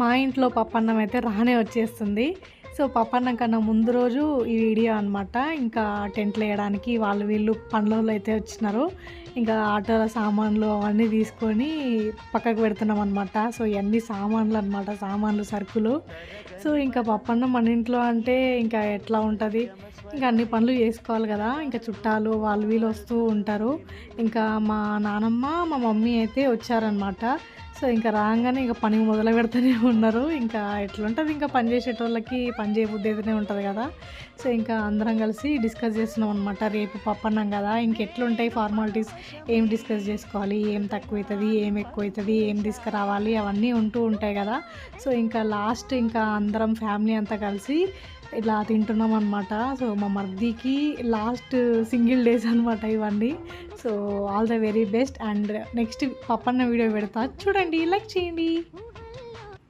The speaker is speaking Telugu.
మా ఇంట్లో పప్పన్నం అయితే రానే వచ్చేస్తుంది. సో పప్పన్నం కన్నా ముందు రోజు ఈ వీడియో అనమాట ఇంకా టెంట్లు వేయడానికి వాళ్ళు వీళ్ళు పనులలో అయితే వచ్చినారు. ఇంకా ఆటోల సామాన్లు అవన్నీ తీసుకొని పక్కకు పెడుతున్నాం అనమాట సో ఇవన్నీ సామాన్లు అనమాట సామాన్లు సరుకులు. సో ఇంకా పప్పన్నం మన ఇంట్లో అంటే ఇంకా ఎట్లా ఉంటుంది? ఇంకా అన్ని పనులు చేసుకోవాలి కదా. ఇంకా చుట్టాలు వాళ్ళు వీళ్ళు వస్తూ ఉంటారు. ఇంకా మా నానమ్మ మా మమ్మీ అయితే వచ్చారనమాట సో ఇంకా రాగానే ఇంకా పని మొదలు పెడుతూనే ఉన్నారు. ఇంకా ఎట్లుంటుంది ఇంకా పని చేసేటోళ్ళకి పని చేయబుద్ధి అయితేనే ఉంటుంది కదా. సో ఇంకా అందరం కలిసి డిస్కస్ చేస్తున్నాం అనమాట రేపు పప్పన్నాం కదా ఇంకెట్లుంటాయి ఫార్మాలిటీస్? ఏం డిస్కస్ చేసుకోవాలి? ఏం తక్కువ అవుతుంది ఏం ఎక్కువ అవుతుంది ఏం తీసుకురావాలి? అవన్నీ ఉంటూ ఉంటాయి కదా. సో ఇంకా లాస్ట్ ఇంకా అందరం ఫ్యామిలీ అంతా కలిసి ఇలా తింటున్నాం అనమాట సో మా మర్దికి లాస్ట్ సింగిల్ డేస్ అనమాట ఇవన్నీ. So all the very best and next Pappanna video పెడతా. చూడండి లైక్ చేయండి.